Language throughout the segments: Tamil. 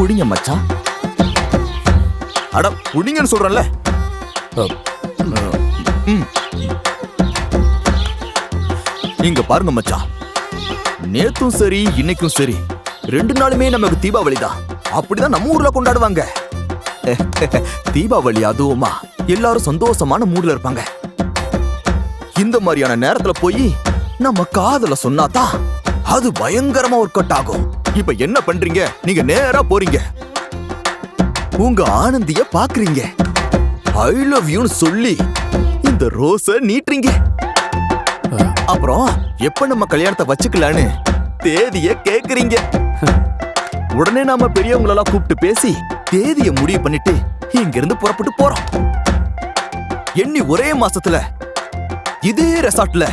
புடிங்க மச்சான். அட புடிங்கன்னு சொல்றேன்ல. இங்க பாருங்க மச்சான். நேத்தும் சரி இன்னைக்கும் சரி. ரெண்டு நாளுமே நமக்கு தீபாவளி தான். அப்படிதான் நம்ம ஊர்ல கொண்டாடுவாங்க. தீபாவளி அதுவுமா எல்லாரும் சந்தோஷமான மூட்ல இருப்பாங்க. இந்த மாதிரியான நேரத்துல போய் நம்ம காதல சொன்னாதான் அது பயங்கரமா ஒர்க் அவுட் ஆகும். இப்ப என்ன பண்றீங்க? நீங்க நேரா போறீங்க. உங்க ஆனந்திய பாக்குறீங்க. ஐ லவ் யூன்னு சொல்லி இந்த ரோஸ நீட்டுறீங்க. அப்புறம் எப்ப நம்ம கல்யாணத்தை வச்சுக்கலான்னு தேதிய கேக்குறீங்க. உடனே நாம பெரியவங்களெல்லாம் கூப்பிட்டு பேசி தேதிய முடிவு பண்ணிட்டு இங்க இருந்து புறப்பட்டு போறோம். எண்ணி ஒரே மாசத்துல இதே ரெசார்ட்ல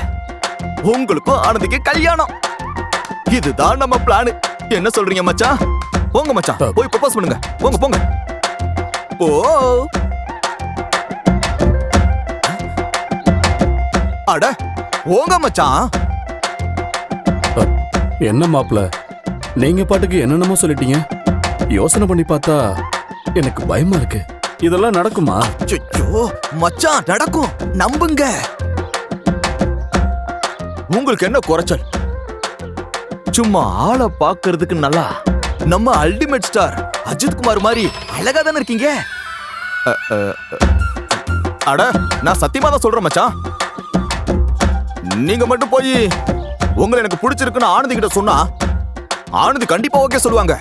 உங்களுக்கும் ஆனந்திக்கு கல்யாணம். இதுதான் நம்ம பிளானு என்ன சொல்றீங்க மச்சான்? போங்க மச்சான். போய் ப்ரப்போஸ் பண்ணுங்க. போங்க போங்க. ஓ. அட போங்க மச்சான். என்ன மாப்ள? நீங்க பாட்டுக்கு என்னென்னமோ சொல்லிட்டீங்க. யோசனை பண்ணி பார்த்தா எனக்கு பயமா இருக்கு. இதெல்லாம் நடக்குமா? அச்சோ மச்சான் நடக்கும். நம்புங்க. உங்களுக்கு என்ன குறைச்சல்? சும்மா ஆளை பார்க்கிறதுக்கு நல்லா. நம்ம அல்டிமேட் ஸ்டார் அஜித் குமார் மாதிரி அழகா தானே இருக்கீங்க. அட நான் சத்தியமா தான் சொல்றேன் மச்சான். நீங்க மட்டும் போய் உங்களை எனக்கு பிடிச்சிருக்குன்னு ஆனந்தி கிட்ட சொன்னா ஆனந்தி கண்டிப்பா ஓகே சொல்லுவாங்க.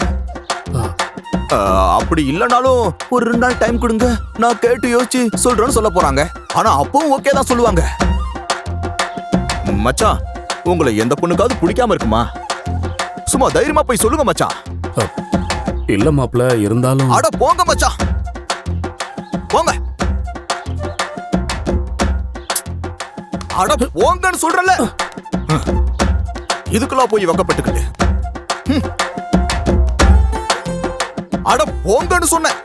அப்படி இல்லைனாலும் ஒரு ரெண்டு நாள் டைம் கொடுங்க நான் கேட்டு யோசிச்சு சொல்றேன்னு சொல்ல போறாங்க. ஆனா அப்பவும் ஓகே தான் சொல்லுவாங்க. மச்சான் உங்களை எந்த பொண்ணுக்காவது பிடிக்காம இருக்குமா? சும்மா தைரியமா போய் சொல்லுங்க மச்சான். இல்ல மாப்ள இருந்தாலும் அட போங்க மச்சான். போங்க. அட போங்கன்னு சொல்றல இதுக்கெல்லாம் போய் வக்கப்பட்டுக்கிட்டு. அட போங்கன்னு சொன்னேன்.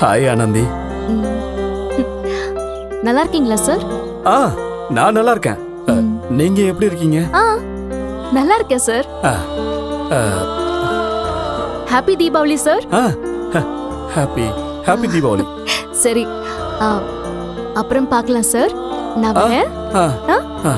ஹாய் ஆனந்தி. நல்லா இருக்கீங்களா சார்? ஆ நான் நல்லா இருக்கேன். நீங்க எப்படி இருக்கீங்க? ஆ நல்லா இருக்கேன் sir. Happy Deepavali sir. Happy happy Deepavali சரி ஆ, அப்புறம் பார்க்கலாம் சார். நான் வரேன் ஆ, ஆ? ஆ.